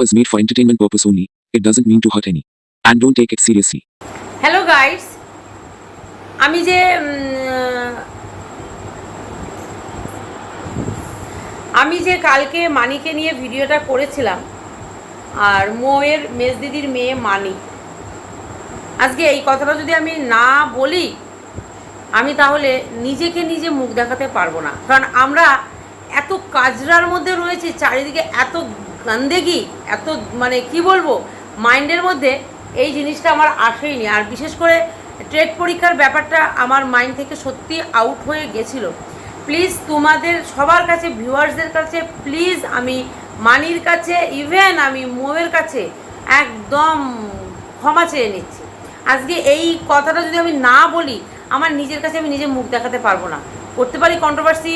was made for entertainment purpose only. It doesn't mean to hurt any. And don't take it seriously. Hello guys আমি যে আমি যে কালকে মানিকে নিয়ে ভিডিওটা করেছিলাম, আর মোয়ের মেজদিদির মেয়ে মানি আজকে এই কথাটা যদি আমি না বলি, আমি তাহলে নিজেকে নিজে মুখ দেখাতে পারব না কারণ আমরা এত কাজরার মধ্যে রয়েছি, চারিদিকে এত গন্দেগি, এত মানে কি বলব, মাইন্ডের মধ্যে এই জিনিসটা আমার আসেইনি। আর বিশেষ করে ট্রেড পরীক্ষার ব্যাপারটা আমার মাইন্ড থেকে সত্যি আউট হয়ে গেছিল। প্লিজ তোমাদের সবার কাছে, ভিউয়ার্সদের কাছে, প্লিজ আমি মানির কাছে, ইভেন আমি মোয়ের কাছে একদম ক্ষমা চেয়ে নিচ্ছি। আজকে এই কথাটা যদি আমি না বলি, আমার নিজের কাছে আমি নিজে মুখ দেখাতে পারব না। করতে পারি কন্ট্রোভার্সি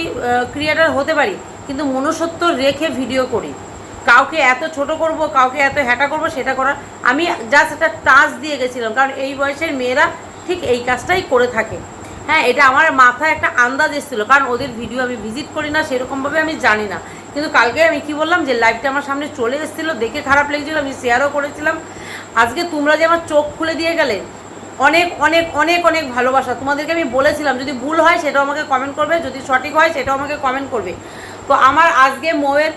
ক্রিয়েটার হতে পারি, কিন্তু মনুষ্যত্ব রেখে ভিডিও করি। কাউকে এত ছোট করব, কাউকে এত হ্যাটা করব, সেটা করার আমি জাস্ট একটা টাচ দিয়ে গেছিলাম, কারণ এই বয়সের মেয়েরা ঠিক এই কাজটাই করে থাকে। হ্যাঁ এটা আমার মাথায় একটা আন্দাজ এসেছিল, কারণ ওদের ভিডিও আমি ভিজিট করি না, সেরকমভাবে আমি জানি না। কিন্তু কালকে আমি কি বললাম যে লাইভটা আমার সামনে চলে এসেছিল, দেখে খারাপ লেগেছিলো, আমি শেয়ারও করেছিলাম। আজকে তোমরা যে আমার চোখ খুলে দিয়ে গেলে অনেক অনেক অনেক অনেক ভালোবাসা। তোমাদেরকে আমি বলেছিলাম, যদি ভুল হয় সেটাও আমাকে কমেন্ট করবে, যদি সঠিক হয় সেটাও আমাকে কমেন্ট করবে। তো আমার আজকে মোয়ের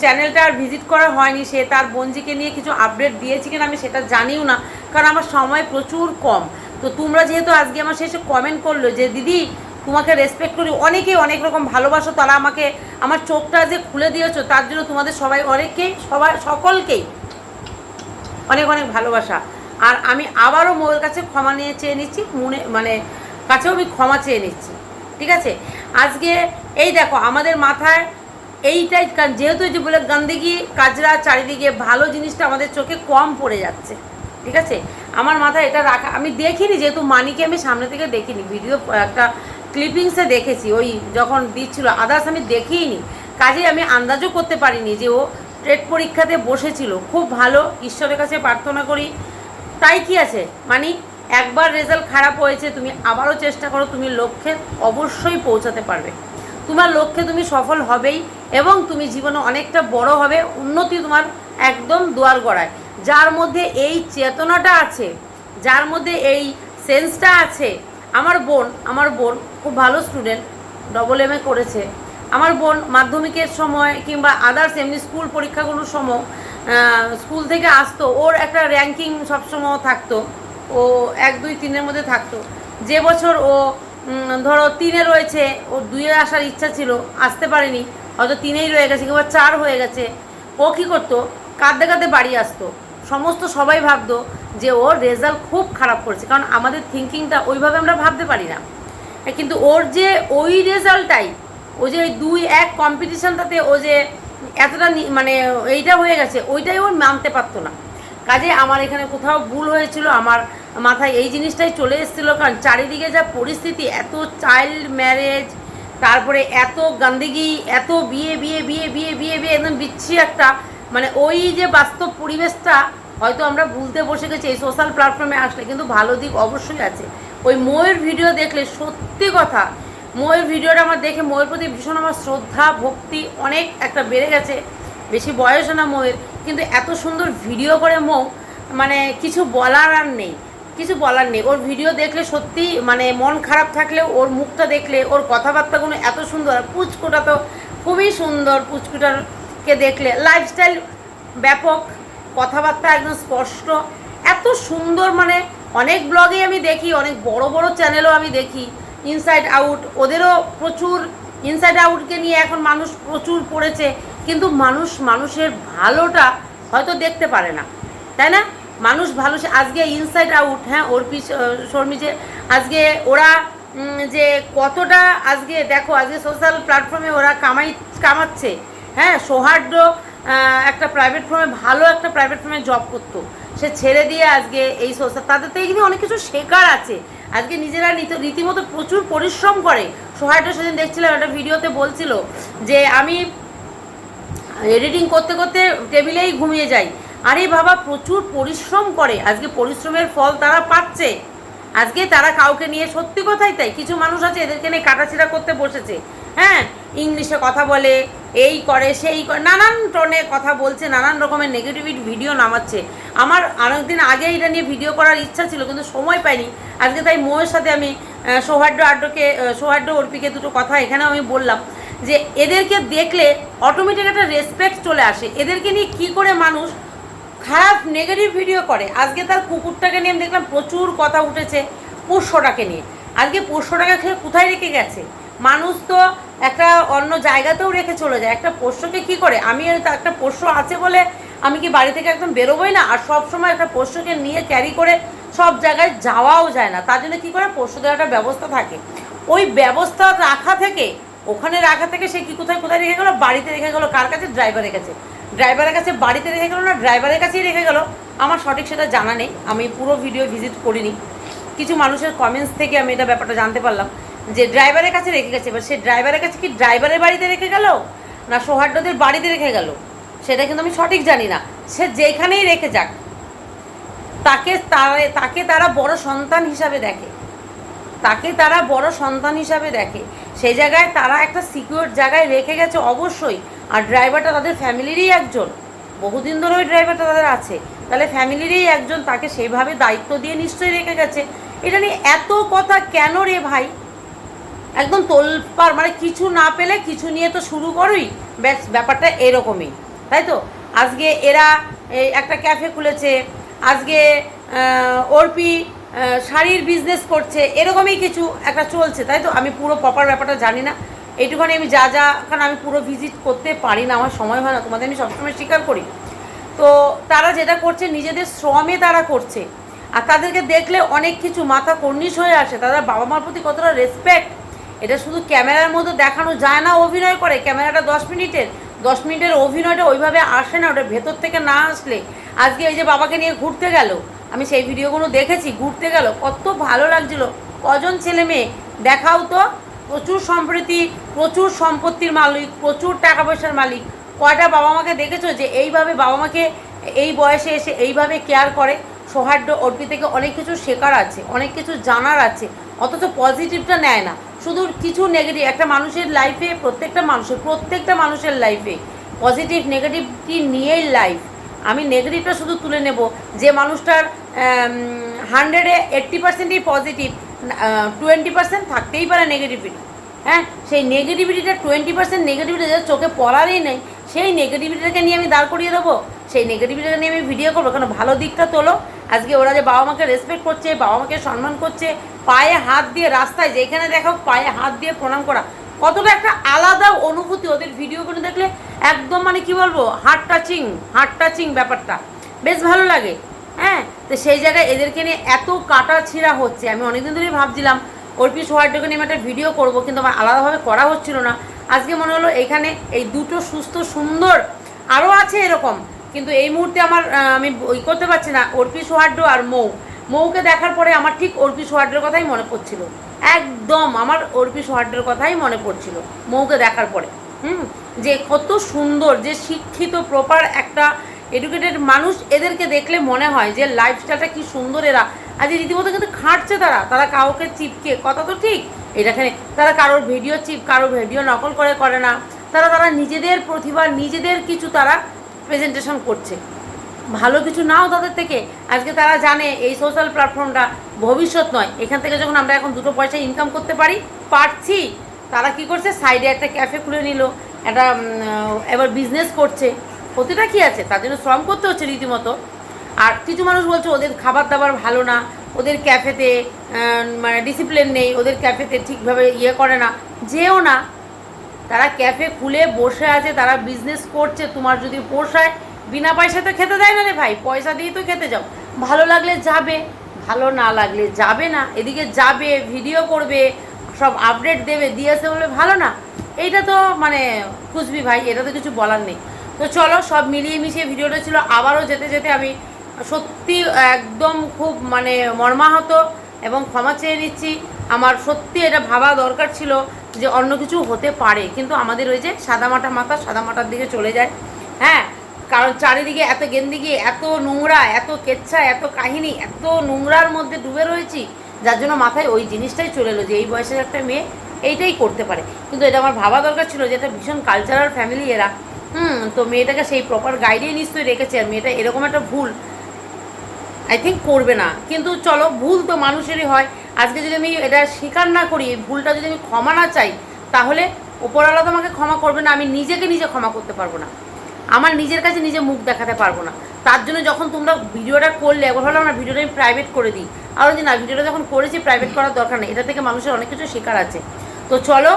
চ্যানেলটা আর ভিজিট করা হয়নি, সে তার বঞ্জিকে নিয়ে কিছু আপডেট দিয়েছে কিনা আমি সেটা জানিও না, কারণ আমার সময় প্রচুর কম। তো তোমরা যেহেতু আজকে আমার শেষে কমেন্ট করল যে, দিদি, তোমাকে রেসপেক্ট করি, অনেকেই অনেক রকম ভালোবাসো, তারা আমাকে, আমার চোখটা যে খুলে দিয়েছ, তার জন্য তোমাদের সবাই, অনেককেই, সবাই, সকলকেই অনেক অনেক ভালোবাসা। আর আমি আবারও মোয়ের কাছে ক্ষমা নিয়ে চেয়ে নিচ্ছি, মনে মানে কাছেও আমি ক্ষমা চেয়ে নিচ্ছি, ঠিক আছে? আজকে এই দেখো, আমাদের মাথায় এইটাই যেহেতু যে বলে গন্দেগি, কাজরা চারিদিকে ভালো জিনিসটা আমাদের চোখে কম পড়ে যাচ্ছে, ঠিক আছে? আমার মাথায় এটা রাখা, আমি দেখিনি, যেহেতু মানিকে আমি সামনে থেকে দেখিনি, ভিডিও, একটা ক্লিপিংসে দেখেছি, ওই যখন দিচ্ছিল আদার্স আমি দেখিইনি কাজে আমি আন্দাজও করতে পারিনি যে ও ট্রেড পরীক্ষাতে বসেছিল, খুব ভালো, ঈশ্বরের কাছে প্রার্থনা করি তাই কি আছে? মানে একবার রেজাল্ট খারাপ হয়েছে, তুমি আবারও চেষ্টা করো, তুমি লক্ষ্যে অবশ্যই পৌঁছাতে পারবে। তোমার লক্ষ্যে তুমি সফল হবেই এবং তুমি জীবনে অনেকটা বড় হবে, উন্নতি তোমার একদম দুয়ার গড়ায়। যার মধ্যে এই চেতনাটা আছে, যার মধ্যে এই সেন্সটা আছে, আমার বোন আমার বোন খুব ভালো স্টুডেন্ট ডবল এম এ করেছে। আমার বোন মাধ্যমিকের সময় কিংবা আদার্স এমনি স্কুল পরীক্ষাগুলোর সময় স্কুল থেকে আসতো। ওর একটা র্যাঙ্কিং সবসময় থাকতো। ও এক, দুই, তিনের মধ্যে থাকতো। যে বছর ও ধরো তিনে রয়েছে, ও দুইয়ে আসার ইচ্ছা ছিল, আসতে পারেনি। হয়তো তিনেই রয়ে গেছে কিংবা চার হয়ে গেছে। ও কী করতো? কাঁদতে কাঁদতে বাড়ি আসতো। সমস্ত সবাই ভাবতো যে ওর রেজাল্ট খুব খারাপ করেছে। কারণ আমাদের থিঙ্কিংটা ওইভাবে আমরা ভাবতে পারি না। কিন্তু ওর যে ওই রেজাল্টটাই ও যে দুই, এক কম্পিটিশনটাতে ও যে এতটা মানে এইটা হয়ে গেছে, ওইটাই ও মানতে পারতো না। কাজে আমার এখানে কোথাও ভুল হয়েছিল, আমার মাথায় এই জিনিসটাই চলে এসেছিল, কারণ চারিদিকে যা পরিস্থিতি, এত চাইল্ড ম্যারেজ তারপরে এত গন্দেগি, এত বিয়ে বিয়ে বিয়ে বিয়ে বিয়ে বিয়ে, একদম বিচ্ছি একটা। মানে ওই যে বাস্তব পরিবেশটা, হয়তো আমরা ভুলতে বসে গেছি, এই সোশ্যাল প্ল্যাটফর্মে আসলে, কিন্তু ভালো দিক অবশ্যই আছে। ওই মোয়ের ভিডিও দেখলে সত্যি কথা মোয়ের ভিডিওটা আমার দেখে মোয়ের প্রতি ভীষণ আমার শ্রদ্ধা, ভক্তি অনেক একটা বেড়ে গেছে। বেশি বয়স না মোয়ের, কিন্তু এত সুন্দর ভিডিও করে মৌ মানে কিছু বলার আর নেই, কিছু বলার নেই। ওর ভিডিও দেখলে সত্যি মানে মন খারাপ থাকলেও, ওর মুখটা দেখলে, ওর কথাবার্তাগুলো এত সুন্দর, আর পুচকুটা তো খুবই সুন্দর পুচকুটারকে দেখলে। লাইফস্টাইল ব্যাপক, কথাবার্তা একদম স্পষ্ট। এত সুন্দর মানে অনেক ব্লগে আমি দেখি, অনেক বড় বড় চ্যানেলও আমি দেখি। ইনসাইড আউট ওদেরও প্রচুর ইনসাইড আউটকে নিয়ে এখন মানুষ প্রচুর পড়েছে, কিন্তু মানুষ মানুষের ভালোটা হয়তো দেখতে পারে না। তাই না? মানুষ ভালো আজকে ইনসাইড আউট হ্যাঁ ওর পিছ শর্মি যে আজকে ওরা যে কতটা আজকে দেখো, আজকে সোশ্যাল প্ল্যাটফর্মে ওরা কামাই, কামাচ্ছে। হ্যাঁ সৌহার্দ্য একটা প্রাইভেট ফার্মে ভালো একটা প্রাইভেট ফার্মে জব করতো। সে ছেড়ে দিয়ে আজকে এই সোশ্যাল তাদের তো এখানে অনেক কিছু শেখার আছে। আজকে নিজেরা রীতি- রীতিমতো প্রচুর পরিশ্রম করে। সৌহার্দ্য সেদিন দেখছিলাম একটা ভিডিওতে বলছিল যে, আমি এডিটিং করতে করতে টেবিলেই ঘুমিয়ে যাই। আরে বাবা, প্রচুর পরিশ্রম করে। আজকে পরিশ্রমের ফল তারা পাচ্ছে। আজকে তারা কাউকে নিয়ে সত্যি কথাই তাই। কিছু মানুষ আছে এদেরকে নিয়ে কাটাছিড়া করতে বসেছে। হ্যাঁ ইংলিশে কথা বলে এই করে, সেই করে, নানান টোনে কথা বলছে, নানান রকমের নেগেটিভিটি ভিডিও নামাচ্ছে। আমার অনেকদিন আগে এটা নিয়ে ভিডিও করার ইচ্ছা ছিল, কিন্তু সময় পাইনি। আজকে তাই মোয়ের সাথে আমি সৌহার্দ্য আড্ডকে সৌহার্দ্য অর্পিকে দুটো কথা এখানে আমি বললাম, যে এদেরকে দেখলে অটোমেটিক একটা রেসপেক্ট চলে আসে। এদেরকে নিয়ে কী করে মানুষ খারাপ নেগেটিভ ভিডিও করে? আজকে তার কুকুরটাকে নিয়ে আমি দেখলাম প্রচুর কথা উঠেছে পোষ্যটাকে নিয়ে। আজকে পোষ্যটাকে খেয়ে কোথায় রেখে গেছে? মানুষ তো একটা অন্য জায়গাতেও রেখে চলে যায়। একটা পোষ্যকে কি করে? আমি একটা পোষ্য আছে বলে আমি কি বাড়ি থেকে একদম বেরোবোই না? আর সব সময় একটা পোষ্যকে নিয়ে ক্যারি করে সব জায়গায় যাওয়াও যায় না। তার জন্য কী করে? পোষ্য দেওয়ার একটা ব্যবস্থা থাকে। ওই ব্যবস্থা রাখা থেকে, ওখানে রাখা থেকে সে কি কোথায় কোথায় রেখে গেলো? বাড়িতে রেখে গেলো, কার কাছে? ড্রাইভারের কাছে। ড্রাইভারের কাছে বাড়িতে রেখে গেলো না ড্রাইভারের কাছেই রেখে গেলো? আমার সঠিক সেটা জানা নেই। আমি পুরো ভিডিও ভিজিট করিনি। কিছু মানুষের কমেন্টস থেকে আমি এটা ব্যাপারটা জানতে পারলাম। যে ড্রাইভারের কাছে রেখে গেছে, এবার সে ড্রাইভারের কাছে কি ড্রাইভারের বাড়িতে রেখে গেল? না সৌহার্দ্যদের বাড়িতে রেখে গেল? সেটা কিন্তু আমি সঠিক জানি না। সে যেখানেই রেখে যাক, তাকে তাকে তারা বড় সন্তান হিসাবে দেখে। তাকে তারা বড় সন্তান হিসাবে দেখে। সেই জায়গায় তারা একটা সিকিউর জায়গায় রেখে গেছে অবশ্যই। আর ড্রাইভারটা তাদের ফ্যামিলিরই একজন। বহুদিন ধরে ওই ড্রাইভারটা তাদের আছে। তাহলে ফ্যামিলিরই একজন, তাকে সেইভাবে দায়িত্ব দিয়ে নিশ্চয়ই রেখে গেছে। এটা নিয়ে এত কথা কেন রে ভাই? একদম তোলপার মানে কিছু না পেলে কিছু নিয়ে তো শুরু করোই। ব্যাস, ব্যাপারটা এরকমই, তাই তো? আজকে এরা একটা ক্যাফে খুলেছে, আজকে অর্পি শাড়ির বিজনেস করছে, এরকমই কিছু একটা চলছে, তাই তো? আমি পুরো প্রপার ব্যাপারটা জানি না। এইটুখানি আমি যা যা, কারণ আমি পুরো ভিজিট করতে পারি না, আমার সময় হয় না, তোমাদের আমি সবসময় স্বীকার করি। তো তারা যেটা করছে, নিজেদের শ্রমে তারা করছে। আর তাদেরকে দেখলে অনেক কিছু মাথা কর্নিশ হয়ে আসে, তাদের বাবা মার প্রতি কতটা রেসপেক্ট এটা শুধু ক্যামেরার মধ্যে দেখানো যায় না অভিনয় করে। ক্যামেরাটা দশ মিনিটের। দশ মিনিটের অভিনয়টা ওইভাবে আসে না, ওটা ভেতর থেকে না আসলে। আজকে এই যে বাবাকে নিয়ে ঘুরতে গেল, আমি সেই ভিডিওগুলো দেখেছি, ঘুরতে গেল, কত ভালো লাগছিল। কজন ছেলে মেয়ে? দেখাও তো। প্রচুর সম্প্রীতি, প্রচুর সম্পত্তির মালিক, প্রচুর টাকা পয়সার মালিক। কয়টা বাবা মাকে দেখেছ যে এইভাবে বাবা মাকে এই বয়সে এসে এইভাবে কেয়ার করে? সৌহার্দ্য অর্পি থেকে অনেক কিছু শেখার আছে, অনেক কিছু জানার আছে, অথচ পজিটিভটা নেয় না। শুধু কিছু নেগেটিভ একটা মানুষের লাইফে প্রত্যেকটা মানুষের প্রত্যেকটা মানুষের লাইফে পজিটিভ নেগেটিভটি নিয়েই লাইফ আমি নেগেটিভটা শুধু তুলে নেব। যে মানুষটার হান্ড্রেডে এইট্টি পার্সেন্টই পজিটিভ টোয়েন্টি পার্সেন্ট থাকতেই পারে নেগেটিভিটি হ্যাঁ? সেই নেগেটিভিটিটা টোয়েন্টি পার্সেন্ট নেগেটিভিটি যাদের চোখে পড়ারই নেই, সেই নেগেটিভিটিটাকে নিয়ে আমি দাঁড় করিয়ে দেবো? সেই নেগেটিভিটিটা নিয়ে আমি ভিডিও করব? কেন? ভালো দিকটা তোলো। আজকে ওরা যে বাবা মাকে রেসপেক্ট করছে, বাবা মাকে সম্মান করছে, পায়ে হাত দিয়ে রাস্তায়, যেখানে দেখো পায়ে হাত দিয়ে প্রণাম করা। কতটা একটা আলাদা অনুভূতি ওদের ভিডিওগুলো দেখলে, একদম মানে কি বলব হার্ট টাচিং হার্ট টাচিং ব্যাপারটা। বেশ ভালো লাগে হ্যাঁ? তো সেই জায়গায় এদেরকে নিয়ে এত কাটা ছিঁড়া হচ্ছে, আমি অনেকদিন ধরেই ভাবছিলাম অর্পি সোহার্ডকে নিয়ে আমি একটা ভিডিও করব, কিন্তু আমার আলাদাভাবে করা হচ্ছিল না। আজকে মনে হলো এখানে এই দুটো সুস্থ, সুন্দর আরও আছে এরকম। কিন্তু এই মুহূর্তে আমার আমি ওই করতে পারছি না অর্পি সোহার্ড আর মৌ। মৌকে দেখার পরে আমার ঠিক অর্পি সোহার্ডের কথাই মনে পড়ছিল। একদম আমার অর্পি সোহার্ডের কথাই মনে পড়ছিল, মৌকে দেখার পরে। হুম? যে কত সুন্দর, যে শিক্ষিত প্রপার একটা এডুকেটেড মানুষ এদেরকে দেখলে মনে হয় যে লাইফস্টাইলটা কি সুন্দর এরা। আজ রীতিমতো কিন্তু খাটছে তারা তারা কাউকে চিপকে, কথা তো ঠিক। এটাখানে তারা কারোর ভিডিও চিপ, কারোর ভিডিও নকল করে করে না। তারা তারা নিজেদের প্রতিভা, নিজেদের কিছু তারা প্রেজেন্টেশন করছে। ভালো কিছু নাও তাদের থেকে। আজকে তারা জানে এই সোশ্যাল প্ল্যাটফর্মটা ভবিষ্যৎ নয়। এখান থেকে যখন আমরা এখন দুটো পয়সা ইনকাম করতে পারি, পারছি। তারা কি করছে? সাইডে একটা ক্যাফে খুলে নিল, একটা এবার বিজনেস করছে। ক্ষতিটা কি আছে? তার জন্য শ্রম করতে হচ্ছে রীতিমতো। আর কিছু মানুষ বলছে, ওদের খাবার দাবার ভালো না। ওদের ক্যাফেতে মানে ডিসিপ্লিন নেই। ওদের ক্যাফেতে ঠিকভাবে ইয়ে করে না। যেও না। তারা ক্যাফে খুলে বসে আছে, তারা বিজনেস করছে, তোমার যদি পোষায়, বিনা পয়সায় তো খেতে দেয় না রে ভাই, পয়সা দিয়ে তো খেতে যাও। ভালো লাগলে যাবে, ভালো না লাগলে যাবে না, এদিকে যাবে ভিডিও করবে, সব আপডেট দেবে, দিয়েছে বলে ভালো না। এইটা তো মানে খুশবি ভাই, এটা তো কিছু বলার নেই। তো চলো, সব মিলিয়ে মিশিয়ে ভিডিওটা ছিল, আবারও যেতে যেতে আমি সত্যি একদম খুব মানে মর্মাহত এবং ক্ষমা চেয়ে নিচ্ছি। আমার সত্যি এটা ভাবা দরকার ছিল যে অন্য কিছু হতে পারে। কিন্তু আমাদের ওই যে সাদামাটা মাথা, সাদামাটার দিকে চলে যায়। হ্যাঁ কারণ চারিদিকে এত গেন্দিগি এত নোংরা, এত কেচ্ছা, এত কাহিনী, এত নোংরার মধ্যে ডুবে রয়েছি, যার জন্য মাথায় ওই জিনিসটাই চলে এলো যে এই বয়সের একটা মেয়ে এইটাই করতে পারে। কিন্তু এটা আমার ভাবা দরকার ছিল যে এটা ভীষণ কালচারাল ফ্যামিলি এরা। হুম, তো মেয়েটাকে সেই প্রপার গাইডেই নিশ্চয়ই রেখেছে আর মেয়েটা এরকম একটা ভুল আই থিঙ্ক করবে না। কিন্তু চলো, ভুল তো মানুষেরই হয়। আজকে যদি আমি এটা স্বীকার না করি, এই ভুলটা যদি আমি ক্ষমা না চাই, তাহলে ওপরওয়ালা তো আমাকে ক্ষমা করবে না, আমি নিজেকে নিজে ক্ষমা করতে পারব না। আমার নিজের কাছে নিজে মুখ দেখাতে পারব না। তার জন্য যখন তোমরা ভিডিওটা করলে, একবার হলো না ভিডিওটা আমি প্রাইভেট করে দিই। আর যে না, ভিডিওটা যখন করেছি প্রাইভেট করার দরকার নেই। এটা থেকে মানুষের অনেক কিছু শেখার আছে। তো চলো,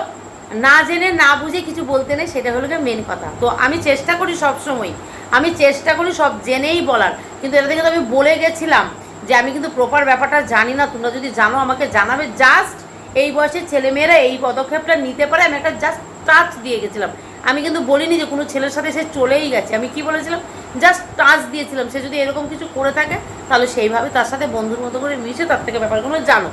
না জেনে, না বুঝে কিছু বলতে নেই, সেটা হলো গিয়ে মেন কথা। তো আমি চেষ্টা করি সব সময় আমি চেষ্টা করি সব জেনেই বলার। কিন্তু এটা থেকে তো আমি বলে গেছিলাম। যে আমি কিন্তু প্রপার ব্যাপারটা জানি না, তোমরা যদি জানো আমাকে জানাবে জাস্ট এই বয়সের ছেলেমেয়েরা এই পদক্ষেপটা নিতে পারে, আমি একটা জাস্ট টাচ দিয়ে গেছিলাম। আমি কিন্তু বলিনি যে কোনো ছেলের সাথে সে চলেই গেছে, আমি কি বলেছিলাম? জাস্ট টাচ দিয়েছিলাম, সে যদি এরকম কিছু করে থাকে, তাহলে সেইভাবে তার সাথে বন্ধুর মতো করে মিশে তার থেকে ব্যাপারগুলো জানো।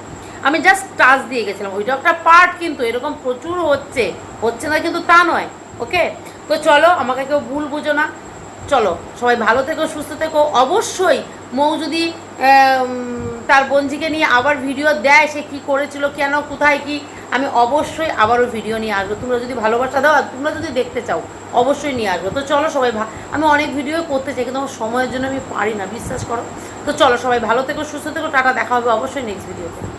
আমি জাস্ট টাচ দিয়ে গেছিলাম ওইটা একটা পার্ট কিন্তু, এরকম প্রচুর হচ্ছে হচ্ছে না কিন্তু তা নয় ওকে তো চলো, আমাকে কেউ ভুল বুঝো না। চলো, সবাই ভালো থেকো, সুস্থ থেকো। অবশ্যই মৌ যদি তার বঞ্জিকে নিয়ে আবার ভিডিও দেয় সে কী করেছিল, কেন, কোথায় কি, আমি অবশ্যই আবারও ভিডিও নিয়ে আসব। তোমরা যদি ভালোবাসা দাও তোমরা যদি দেখতে চাও, অবশ্যই নিয়ে আসব। তো চলো সবাই আমি অনেক ভিডিও করতে চাই, কিন্তু আমার সময়ের জন্য আমি পারি না, বিশ্বাস করো। তো চলো সবাই ভালো থেকো, সুস্থ থেকো, টাটা, দেখা হবে অবশ্যই নেক্সট ভিডিওতে